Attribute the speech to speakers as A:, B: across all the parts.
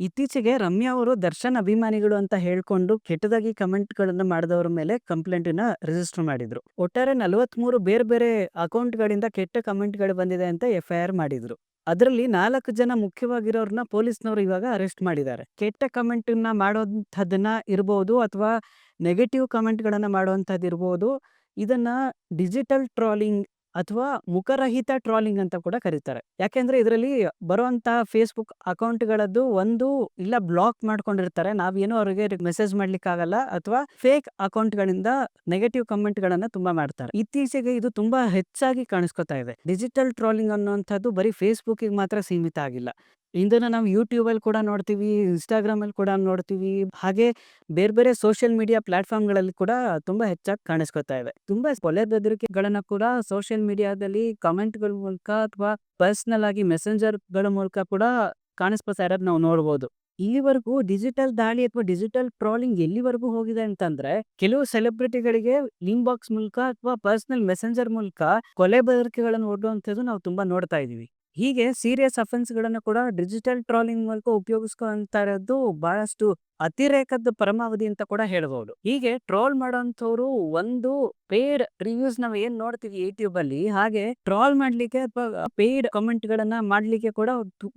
A: ಇತ್ತೀಚೆಗೆ ರಮ್ಯಾ ಅವರು ದರ್ಶನ್ ಅಭಿಮಾನಿಗಳು ಅಂತ ಹೇಳ್ಕೊಂಡು ಕೆಟ್ಟದಾಗಿ ಕಮೆಂಟ್ ಗಳನ್ನ ಮಾಡಿದವರ ಮೇಲೆ ಕಂಪ್ಲೇಂಟ್ನ ರಿಜಿಸ್ಟರ್ ಮಾಡಿದ್ರು. ಒಟ್ಟಾರೆ ನಲವತ್ಮೂರು ಬೇರೆ ಬೇರೆ ಅಕೌಂಟ್ ಗಳಿಂದ ಕೆಟ್ಟ ಕಮೆಂಟ್ಗಳು ಬಂದಿದೆ ಅಂತ ಎಫ್ ಐ ಆರ್ ಮಾಡಿದ್ರು. ಅದರಲ್ಲಿ ನಾಲ್ಕು ಜನ ಮುಖ್ಯವಾಗಿರೋರ್ನ ಪೊಲೀಸ್ನವರು ಇವಾಗ ಅರೆಸ್ಟ್ ಮಾಡಿದ್ದಾರೆ. ಕೆಟ್ಟ ಕಮೆಂಟ್ನ ಮಾಡೋಂಥದ್ದನ್ನ ಇರ್ಬೋದು ಅಥವಾ ನೆಗೆಟಿವ್ ಕಮೆಂಟ್ ಗಳನ್ನ ಮಾಡುವಂತದ್ದು ಇರ್ಬೋದು ಇದನ್ನ ಡಿಜಿಟಲ್ ಟ್ರಾಲಿಂಗ್ ಅಥವಾ ಮುಖರಹಿತ ಟ್ರಾಲಿಂಗ್ ಅಂತ ಕೂಡ ಕರೀತಾರೆ. ಯಾಕೆಂದ್ರೆ ಇದರಲ್ಲಿ ಬರುವಂತಹ ಫೇಸ್ಬುಕ್ ಅಕೌಂಟ್ ಗಳದ್ದು ಒಂದು ಇಲ್ಲ ಬ್ಲಾಕ್ ಮಾಡ್ಕೊಂಡಿರ್ತಾರೆ. ನಾವೇನು ಅವರಿಗೆ ಮೆಸೇಜ್ ಮಾಡ್ಲಿಕ್ಕೆ ಆಗಲ್ಲ ಅಥವಾ ಫೇಕ್ ಅಕೌಂಟ್ ಗಳಿಂದ ನೆಗೆಟಿವ್ ಕಮೆಂಟ್ ಗಳನ್ನ ತುಂಬಾ ಮಾಡ್ತಾರೆ. ಇತ್ತೀಚೆಗೆ ಇದು ತುಂಬಾ ಹೆಚ್ಚಾಗಿ ಕಾಣಿಸ್ಕೊತಾ ಇದೆ. ಡಿಜಿಟಲ್ ಟ್ರಾಲಿಂಗ್ ಅನ್ನುವಂಥದ್ದು ಬರೀ ಫೇಸ್ಬುಕ್ ಮಾತ್ರ ಸೀಮಿತ ಆಗಿಲ್ಲ. ಇದನ್ನ ನಾವು ಯೂಟ್ಯೂಬಲ್ಲಿ ಕೂಡ ನೋಡ್ತೀವಿ ಇನ್ಸ್ಟಾಗ್ರಾಮಲ್ಲಿ ಕೂಡ ನೋಡ್ತೀವಿ. ಹಾಗೆ ಬೇರೆ ಬೇರೆ ಸೋಷಿಯಲ್ ಮೀಡಿಯಾ ಪ್ಲಾಟ್ಫಾರ್ಮ್ಗಳಲ್ಲಿ ಕೂಡ ತುಂಬಾ ಹೆಚ್ಚಾಗಿ ಕಾಣಿಸ್ಕೊತಾ ಇವೆ ತುಂಬಾ ಕೊಲೆ ಬೆದರಿಕೆಗಳನ್ನು ಕೂಡ ಸೋಷಿಯಲ್ ಮೀಡಿಯಾದಲ್ಲಿ ಕಮೆಂಟ್ಗಳ ಮೂಲಕ ಅಥವಾ ಪರ್ಸನಲ್ ಆಗಿ ಮೆಸೆಂಜರ್ಗಳ ಮೂಲಕ ಕೂಡ ಕಾಣಿಸ್ಕೊತಾ ಇರೋದು ನಾವು ನೋಡ್ಬೋದು. ಇಲ್ಲಿವರೆಗೂ ಡಿಜಿಟಲ್ ದಾಳಿ ಅಥವಾ ಡಿಜಿಟಲ್ ಟ್ರಾಲಿಂಗ್ ಎಲ್ಲಿವರೆಗೂ ಹೋಗಿದೆ ಅಂತಂದ್ರೆ, ಕೆಲವು ಸೆಲೆಬ್ರಿಟಿಗಳಿಗೆ ಲಿಂಕ್ ಬಾಕ್ಸ್ ಮೂಲಕ ಅಥವಾ ಪರ್ಸನಲ್ ಮೆಸೆಂಜರ್ ಮೂಲಕ ಕೊಲೆ ಬೆದರಿಕೆಗಳನ್ನು ಒಡ್ಡುವಂಥದ್ದು ನಾವು ತುಂಬಾ ನೋಡ್ತಾ ಇದೀವಿ. ಹೀಗೆ ಸೀರಿಯಸ್ ಅಫೆನ್ಸ್ ಗಳನ್ನ ಕೂಡ ಡಿಜಿಟಲ್ ಟ್ರಾಲಿಂಗ್ ಮೂಲಕ ಉಪಯೋಗಿಸ್ಕೊಂತ ಇರೋದು ಬಹಳಷ್ಟು ಅತಿರೇಕದ ಪರಮಾವಧಿ ಅಂತ ಕೂಡ ಹೇಳ್ಬೋದು. ಹೀಗೆ ಟ್ರೋಲ್ ಮಾಡೋಂಥವ್ರು ಒಂದು ಪೇಡ್ ರಿವ್ಯೂಸ್ ನಾವ್ ಏನ್ ನೋಡ್ತೀವಿ ಯೂಟ್ಯೂಬ್ ಅಲ್ಲಿ, ಹಾಗೆ ಟ್ರೋಲ್ ಮಾಡ್ಲಿಕ್ಕೆ ಅಥವಾ ಪೇಡ್ ಕಮೆಂಟ್ ಗಳನ್ನ ಮಾಡ್ಲಿಕ್ಕೆ ಕೂಡ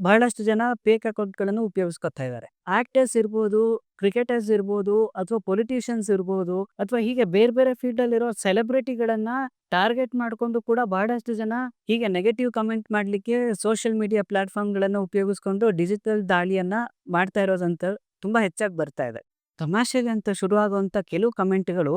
A: ಬಹಳಷ್ಟು ಜನ ಫೇಕ್ ಅಕೌಂಟ್ಗಳನ್ನು ಉಪಯೋಗಿಸ್ಕೊತಾ ಇದ್ದಾರೆ ಆಕ್ಟರ್ಸ್ ಇರ್ಬೋದು, ಕ್ರಿಕೆಟರ್ಸ್ ಇರ್ಬೋದು, ಅಥವಾ ಪೊಲಿಟಿಷಿಯನ್ಸ್ ಇರ್ಬೋದು, ಅಥವಾ ಹೀಗೆ ಬೇರೆ ಬೇರೆ ಫೀಲ್ಡ್ ಅಲ್ಲಿರೋ ಸೆಲೆಬ್ರಿಟಿಗಳನ್ನ ಟಾರ್ಗೆಟ್ ಮಾಡ್ಕೊಂಡು ಕೂಡ ಬಹಳಷ್ಟು ಜನ ಹೀಗೆ ನೆಗೆಟಿವ್ ಕಮೆಂಟ್ ಮಾಡ್ಲಿಕ್ಕೆ ಸೋಷಿಯಲ್ ಮೀಡಿಯಾ ಪ್ಲಾಟ್ಫಾರ್ಮ್ ಗಳನ್ನ ಉಪಯೋಗಿಸ್ಕೊಂಡು ಡಿಜಿಟಲ್ ದಾಳಿಯನ್ನ ಮಾಡ್ತಾ ಇರೋದಂತ ತುಂಬಾ ಹೆಚ್ಚಾಗಿ ಬರ್ತಾ ಇದೆ. ತಮಾಷೆಗೆ ಅಂತ ಶುರುವಾಗುವಂಥ ಕೆಲವು ಕಮೆಂಟ್ಗಳು,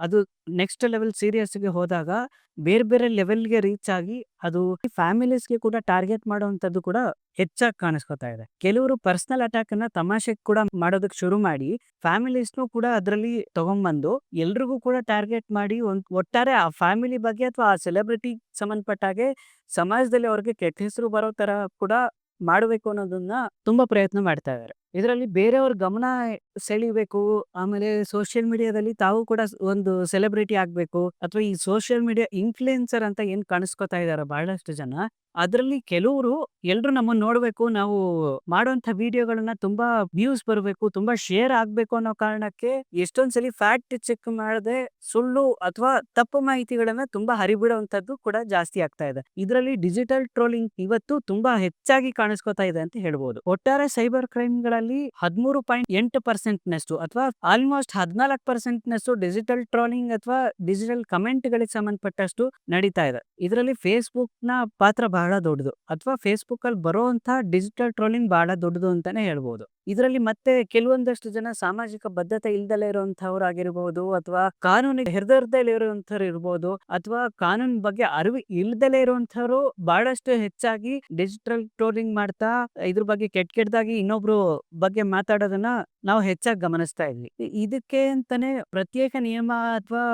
A: ಅದು ನೆಕ್ಸ್ಟ್ ಲೆವೆಲ್ ಸೀರಿಯಸ್ಗೆ ಹೋದಾಗ ಬೇರೆ ಬೇರೆ ಲೆವೆಲ್ಗೆ ರೀಚ್ ಆಗಿ ಅದು ಫ್ಯಾಮಿಲೀಸ್ಗೆ ಕೂಡ ಟಾರ್ಗೆಟ್ ಮಾಡುವಂಥದ್ದು ಕೂಡ ಹೆಚ್ಚಾಗಿ ಕಾಣಿಸ್ಕೊತಾ ಇದೆ. ಕೆಲವರು ಪರ್ಸನಲ್ ಅಟ್ಯಾಕ್ ಅನ್ನ ತಮಾಷೆ ಕೂಡ ಮಾಡೋದಕ್ಕೆ ಶುರು ಮಾಡಿ, ಫ್ಯಾಮಿಲೀಸ್ನು ಕೂಡ ಅದರಲ್ಲಿ ತಗೊಂಡ್ಬಂದು ಎಲ್ರಿಗೂ ಕೂಡ ಟಾರ್ಗೆಟ್ ಮಾಡಿ ಒಂದ್ ಒಟ್ಟಾರೆ ಆ ಫ್ಯಾಮಿಲಿ ಬಗ್ಗೆ ಅಥವಾ ಆ ಸೆಲೆಬ್ರಿಟಿ ಸಂಬಂಧಪಟ್ಟಾಗೆ ಸಮಾಜದಲ್ಲಿ ಅವ್ರಿಗೆ ಕೆಟ್ಟ ಹೆಸರು ಬರೋ ತರ ಕೂಡ ಮಾಡಬೇಕು ಅನ್ನೋದನ್ನ ತುಂಬಾ ಪ್ರಯತ್ನ ಮಾಡ್ತಾ ಇದ್ದಾರೆ. ಇದರಲ್ಲಿ ಬೇರೆಯವ್ರ ಗಮನ ಸೆಳಿಬೇಕು. ಆಮೇಲೆ ಸೋಷಿಯಲ್ ಮೀಡಿಯಾದಲ್ಲಿ ತಾವು ಕೂಡ ಒಂದು ಸೆಲೆಬ್ರಿಟಿ ಆಗ್ಬೇಕು. ಅಥವಾ ಈ ಸೋಷಿಯಲ್ ಮೀಡಿಯಾ ಇನ್ಫ್ಲುಯೆನ್ಸರ್ ಅಂತ ಏನ್ ಕಾಣಿಸ್ಕೊತಾ ಇದಾರೆ ಬಹಳಷ್ಟು ಜನ, ಅದರಲ್ಲಿ ಕೆಲವರು ಎಲ್ರು ನಮ್ಮನ್ನ ನೋಡ್ಬೇಕು. ನಾವು ಮಾಡುವಂತ ವಿಡಿಯೋಗಳನ್ನ ತುಂಬಾ ವ್ಯೂಸ್ ಬರಬೇಕು, ತುಂಬಾ ಶೇರ್ ಆಗ್ಬೇಕು ಅನ್ನೋ ಕಾರಣಕ್ಕೆ ಎಷ್ಟೊಂದ್ಸಲಿ ಫ್ಯಾಕ್ಟ್ ಚೆಕ್ ಮಾಡದೆ ಸುಳ್ಳು ಅಥವಾ ತಪ್ಪು ಮಾಹಿತಿಗಳನ್ನ ತುಂಬಾ ಹರಿಬಿಡುವಂತದ್ದು ಕೂಡ ಜಾಸ್ತಿ ಆಗ್ತಾ ಇದೆ. ಇದರಲ್ಲಿ ಡಿಜಿಟಲ್ ಟ್ರೋಲಿಂಗ್ ಇವತ್ತು ತುಂಬಾ ಹೆಚ್ಚಾಗಿ ಕಾಣಿಸ್ಕೊತಾ ಇದೆ ಅಂತ ಹೇಳ್ಬೋದು. ಒಟ್ಟಾರೆ ಸೈಬರ್ ಕ್ರೈಮ್ ಗಳಲ್ಲಿ ಹದಿಮೂರು ಪಾಯಿಂಟ್ ಎಂಟು ಪರ್ಸೆಂಟ್ ನಷ್ಟು ಅಥವಾ ಆಲ್ಮೋಸ್ಟ್ ಹದಿನಾಲ್ಕು ಪರ್ಸೆಂಟ್ ನಷ್ಟು ಡಿಜಿಟಲ್ ಟ್ರೋಲಿಂಗ್ ಅಥವಾ ಡಿಜಿಟಲ್ ಕಮೆಂಟ್ ಗಳಿಗೆ ಸಂಬಂಧಪಟ್ಟಷ್ಟು ನಡೀತಾ ಇದೆ. ಇದರಲ್ಲಿ ಫೇಸ್ಬುಕ್ನ ಪಾತ್ರ ಬಹಳ ದೊಡ್ಡದು ಅಥವಾ ಫೇಸ್ಬುಕ್ ಅಲ್ಲಿ ಬರುವಂತಹ ಡಿಜಿಟಲ್ ಟ್ರೋಲಿಂಗ್ ಬಹಳ ದೊಡ್ಡದು ಅಂತಾನೆ ಹೇಳ್ಬೋದು. ಇದರಲ್ಲಿ ಮತ್ತೆ ಕೆಲವೊಂದಷ್ಟು ಜನ ಸಾಮಾಜಿಕ ಬದ್ಧತೆ ಇಲ್ದಲೇ ಇರುವಂತವ್ರು ಆಗಿರ್ಬೋದು ಅಥವಾ ಕಾನೂನಿಗೆ ಹೆದರ್ದಲೇ ಇರುವಂತವ್ರು ಇರ್ಬೋದು ಅಥವಾ ಕಾನೂನು ಬಗ್ಗೆ ಅರಿವು ಇಲ್ದಲೇ ಇರುವಂತವ್ರು ಬಹಳಷ್ಟು ಹೆಚ್ಚಾಗಿ ಡಿಜಿಟಲ್ ಟ್ರೋಲಿಂಗ್ ಮಾಡ್ತಾ, ಇದ್ರ ಬಗ್ಗೆ ಕೆಟ್ಟ ಕೆಟ್ಟದಾಗಿ ಇನ್ನೊಬ್ರು ಬಗ್ಗೆ ಮಾತಾಡೋದನ್ನ ನಾವು ಹೆಚ್ಚಾಗಿ ಗಮನಿಸ್ತಾ ಇದ್ವಿ. ಇದಕ್ಕೆ ಅಂತಾನೆ ಪ್ರತ್ಯೇಕ ನಿಯಮ ಅಥವಾ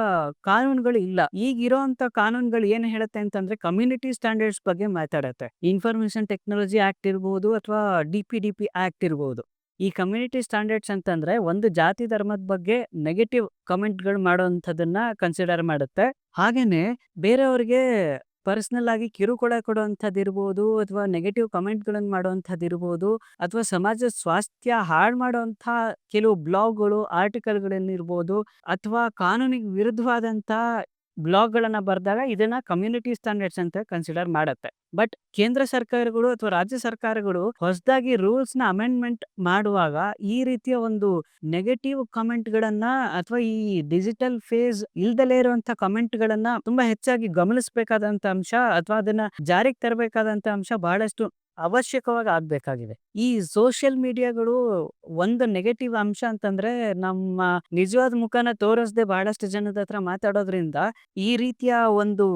A: ಕಾನೂನುಗಳು ಇಲ್ಲ. ಈಗ ಇರೋಂತ ಕಾನೂನುಗಳು ಏನ್ ಹೇಳುತ್ತೆ ಅಂತಂದ್ರೆ ಕಮ್ಯುನಿಟಿ ಸ್ಟ್ಯಾಂಡರ್ಡ್ಸ್ ಬಗ್ಗೆ ಮಾತಾಡತ್ತೆ. ಇನ್ಫಾರ್ಮೇಶನ್ ಟೆಕ್ನಾಲಜಿ ಆಕ್ಟ್ ಇರ್ಬೋದು ಅಥವಾ ಡಿ ಪಿ ಆಕ್ಟ್ ಇರ್ಬೋದು. ಈ ಕಮ್ಯುನಿಟಿ ಸ್ಟ್ಯಾಂಡರ್ಡ್ಸ್ ಅಂತಂದ್ರೆ ಒಂದು ಜಾತಿ ಧರ್ಮದ ಬಗ್ಗೆ ನೆಗೆಟಿವ್ ಕಮೆಂಟ್ಗಳು ಮಾಡುವಂಥದ್ದನ್ನ ಕನ್ಸಿಡರ್ ಮಾಡುತ್ತೆ. ಹಾಗೇನೆ ಬೇರೆಯವ್ರಿಗೆ ಪರ್ಸನಲ್ ಆಗಿ ಕಿರುಕುಳ ಕೊಡುವಂಥದ್ದು ಇರ್ಬೋದು ಅಥವಾ ನೆಗೆಟಿವ್ ಕಮೆಂಟ್ಗಳನ್ನು ಮಾಡುವಂಥದ್ದು ಇರ್ಬೋದು ಅಥವಾ ಸಮಾಜ ಸ್ವಾಸ್ಥ್ಯ ಹಾಳು ಮಾಡುವಂಥ ಕೆಲವು ಬ್ಲಾಗ್ಗಳು, ಆರ್ಟಿಕಲ್ಗಳನ್ನಿರ್ಬೋದು ಅಥವಾ ಕಾನೂನಿಗೆ ವಿರುದ್ಧವಾದಂಥ ಬ್ಲಾಗ್ಗಳನ್ನ ಬರೆದಾಗ ಇದನ್ನ ಕಮ್ಯುನಿಟಿ ಸ್ಟ್ಯಾಂಡರ್ಡ್ಸ್ ಅಂತ ಕನ್ಸಿಡರ್ ಮಾಡತ್ತೆ. ಬಟ್ ಕೇಂದ್ರ ಸರ್ಕಾರಗಳು ಅಥವಾ ರಾಜ್ಯ ಸರ್ಕಾರಗಳು ಹೊಸದಾಗಿ ರೂಲ್ಸ್ನ ಅಮೆಂಡ್ಮೆಂಟ್ ಮಾಡುವಾಗ ಈ ರೀತಿಯ ಒಂದು ನೆಗೆಟಿವ್ ಕಮೆಂಟ್ ಗಳನ್ನ ಅಥವಾ ಈ ಡಿಜಿಟಲ್ ಫೇಸ್ ಇಲ್ದಲೇ ಇರುವಂತಹ ಕಮೆಂಟ್ ಗಳನ್ನ ತುಂಬಾ ಹೆಚ್ಚಾಗಿ ಗಮನಿಸಬೇಕಾದಂತ ಅಂಶ ಅಥವಾ ಅದನ್ನ ಜಾರಿಗೆ ತರಬೇಕಾದಂತ ಅಂಶ ಬಹಳಷ್ಟು ಅವಶ್ಯಕವಾಗಿ ಆಗ್ಬೇಕಾಗಿದೆ. ಈ ಸೋಷಿಯಲ್ ಮೀಡಿಯಾಗಳು ಒಂದು ನೆಗೆಟಿವ್ ಅಂಶ ಅಂತಂದ್ರೆ ನಮ್ಮ ನಿಜವಾದ ಮುಖನ ತೋರಿಸದೆ ಬಹಳಷ್ಟು ಜನದ ಹತ್ರ ಮಾತಾಡೋದ್ರಿಂದ ಈ ರೀತಿಯ ಒಂದು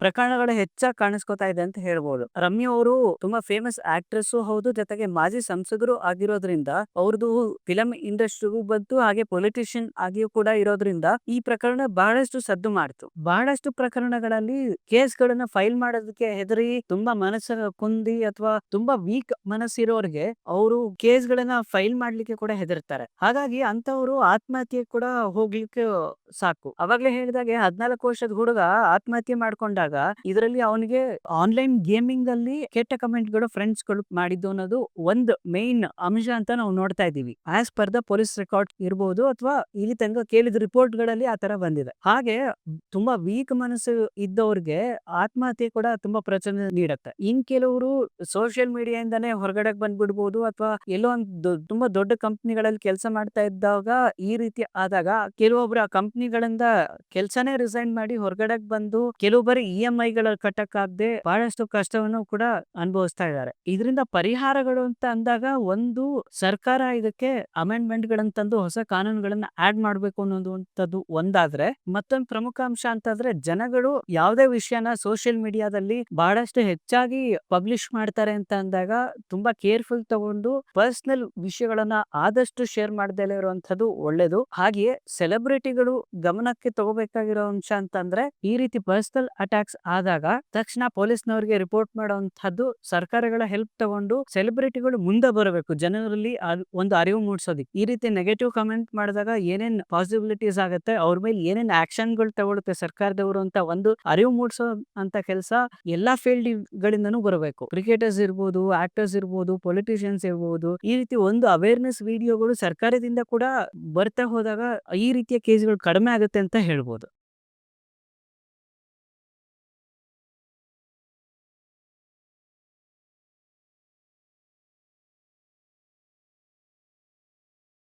A: ಪ್ರಕರಣಗಳು ಹೆಚ್ಚಾಗಿ ಕಾಣಿಸ್ಕೊತಾ ಇದೆ ಅಂತ ಹೇಳ್ಬೋದು. ರಮ್ಯಾ ಅವರು ತುಂಬಾ ಫೇಮಸ್ ಆಕ್ಟ್ರೆಸ್ ಹೌದು, ಜೊತೆಗೆ ಮಾಜಿ ಸಂಸದರು ಆಗಿರೋದ್ರಿಂದ ಅವ್ರದ್ದು ಫಿಲಂ ಇಂಡಸ್ಟ್ರಿಗೂ ಬಂತು, ಹಾಗೆ ಪೊಲಿಟಿಷಿಯನ್ ಆಗಿಯೂ ಕೂಡ ಇರೋದ್ರಿಂದ ಈ ಪ್ರಕರಣ ಬಹಳಷ್ಟು ಸದ್ದು ಮಾಡ್ತು. ಬಹಳಷ್ಟು ಪ್ರಕರಣಗಳಲ್ಲಿ ಕೇಸ್ ಗಳನ್ನ ಫೈಲ್ ಮಾಡೋದಕ್ಕೆ ಹೆದರಿ, ತುಂಬಾ ಮನಸ್ಸ ಕುಂದಿ ಅಥವಾ ತುಂಬಾ ವೀಕ್ ಮನಸ್ಸಿರೋರ್ಗೆ ಅವರು ಕೇಸ್ ಗಳನ್ನ ಫೈಲ್ ಮಾಡ್ಲಿಕ್ಕೆ ಕೂಡ ಹೆದರ್ತಾರೆ. ಹಾಗಾಗಿ ಅಂತವರು ಆತ್ಮಹತ್ಯೆ ಕೂಡ ಹೋಗ್ಲಿಕ್ಕೆ ಸಾಕು. ಅವಾಗ್ಲೇ ಹೇಳಿದಾಗೆ ಹದಿನಾಲ್ಕು ವರ್ಷದ ಹುಡುಗ ಆತ್ಮಹತ್ಯೆ ಮಾಡ್ಕೊಂಡಾಗ ಬಂದಾಗ ಇದರಲ್ಲಿ ಅವನಿಗೆ ಆನ್ಲೈನ್ ಗೇಮಿಂಗ್ ಅಲ್ಲಿ ಕೆಟ್ಟ ಕಮೆಂಟ್ಗಳು ಫ್ರೆಂಡ್ಸ್ಗಳು ಮಾಡಿದ್ದು ಅನ್ನೋದು ಒಂದು ಮೇನ್ ಅಂಶ ಅಂತ ನಾವು ನೋಡ್ತಾ ಇದೀವಿ as per the police record ಇರಬಹುದು ಅಥವಾ ಇಲ್ಲಿ ತನಕ ಕೇಳಿದ ರಿಪೋರ್ಟ್ಗಳಲ್ಲಿ ಆತರ ಬಂದಿದೆ. ಹಾಗೆ ತುಂಬಾ ವೀಕ್ ಮನಸ್ಸು ಇದ್ದವ್ರಿಗೆ ಆತ್ಮಹತ್ಯೆ ಕೂಡ ತುಂಬಾ ಪ್ರಚೋದನೆ ನೀಡುತ್ತೆ. ಇನ್ ಕೆಲವರು ಸೋಷಿಯಲ್ ಮೀಡಿಯಾಯಿಂದಾನೇ ಹೊರಗಡೆ ಬಂದ್ಬಿಡ್ಬಹುದು ಅಥವಾ ಎಲ್ಲೋ ಒಂದು ತುಂಬಾ ದೊಡ್ಡ ಕಂಪ್ನಿಗಳಲ್ಲಿ ಕೆಲಸ ಮಾಡ್ತಾ ಇದ್ದಾಗ ಈ ರೀತಿ ಆದಾಗ ಕೆಲವೊಬ್ರು ಆ ಕಂಪ್ನಿಗಳಿಂದ ಕೆಲಸನೇ ರಿಸೈನ್ ಮಾಡಿ ಹೊರಗಡೆ ಬಂದು ಕೆಲವೊಬ್ಬರು ಇ ಎಂ ಐ ಕಟ್ಟಕ್ಕಾಗದೆ ಬಹಳಷ್ಟು ಕಷ್ಟವನ್ನು ಕೂಡ ಅನುಭವಿಸ್ತಾ ಇದ್ದಾರೆ. ಇದರಿಂದ ಪರಿಹಾರಗಳು ಅಂತ ಅಂದಾಗ ಒಂದು ಸರ್ಕಾರ ಇದಕ್ಕೆ ಅಮೆಂಡ್ಮೆಂಟ್ ತಂದು ಹೊಸ ಕಾನೂನುಗಳನ್ನ ಆಡ್ ಮಾಡ್ಬೇಕು ಅನ್ನೋದು ಒಂದಾದ್ರೆ, ಮತ್ತೊಂದು ಪ್ರಮುಖ ಅಂಶ ಅಂತಂದ್ರೆ ಜನಗಳು ಯಾವುದೇ ವಿಷಯನ ಸೋಷಿಯಲ್ ಮೀಡಿಯಾದಲ್ಲಿ ಬಹಳಷ್ಟು ಹೆಚ್ಚಾಗಿ ಪಬ್ಲಿಷ್ ಮಾಡ್ತಾರೆ ಅಂತ ಅಂದಾಗ ತುಂಬಾ ಕೇರ್ಫುಲ್ ತಗೊಂಡು ಪರ್ಸನಲ್ ವಿಷಯಗಳನ್ನ ಆದಷ್ಟು ಶೇರ್ ಮಾಡದೇ ಇರುವಂತದ್ದು ಒಳ್ಳೇದು. ಹಾಗೆಯೇ ಸೆಲೆಬ್ರಿಟಿಗಳು ಗಮನಕ್ಕೆ ತಗೋಬೇಕಾಗಿರೋ ಅಂಶ ಅಂತಂದ್ರೆ ಈ ರೀತಿ ಪರ್ಸನಲ್ ಅಟ್ಯಾಕ್ಸ್ ಆದಾಗ ತಕ್ಷಣ ಪೊಲೀಸ್ನವರಿಗೆ ರಿಪೋರ್ಟ್ ಮಾಡುವಂತಹದ್ದು ಸರ್ಕಾರಗಳ ಹೆಲ್ಪ್ ತಗೊಂಡು ಸೆಲೆಬ್ರಿಟಿಗಳು ಮುಂದೆ ಬರಬೇಕು. ಜನರಲ್ಲಿ ಒಂದು ಅರಿವು ಮೂಡಿಸೋದಿಕ್. ಈ ರೀತಿ ನೆಗೆಟಿವ್ ಕಮೆಂಟ್ ಮಾಡಿದಾಗ ಏನೇನ್ ಪಾಸಿಬಿಲಿಟೀಸ್ ಆಗುತ್ತೆ, ಅವ್ರ ಮೇಲೆ ಏನೇನ್ ಆಕ್ಷನ್ಗಳು ತಗೊಳುತ್ತೆ ಸರ್ಕಾರದವರು ಅಂತ ಒಂದು ಅರಿವು ಮೂಡಿಸೋ ಅಂತ ಕೆಲಸ ಎಲ್ಲಾ ಫೀಲ್ಡ್ ಗಳಿಂದನೂ ಬರಬೇಕು. ಕ್ರಿಕೆಟರ್ಸ್ ಇರ್ಬೋದು ಆಕ್ಟರ್ಸ್ ಇರ್ಬೋದು ಪೊಲಿಟಿಷಿಯನ್ಸ್ ಇರ್ಬೋದು, ಈ ರೀತಿ ಒಂದು ಅವೇರ್ನೆಸ್ ವಿಡಿಯೋಗಳು ಸರ್ಕಾರದಿಂದ ಕೂಡ ಬರ್ತಾ ಹೋದಾಗ ಈ ರೀತಿಯ ಕೇಸ್ಗಳು ಕಡಿಮೆ ಆಗುತ್ತೆ ಅಂತ ಹೇಳ್ಬೋದು.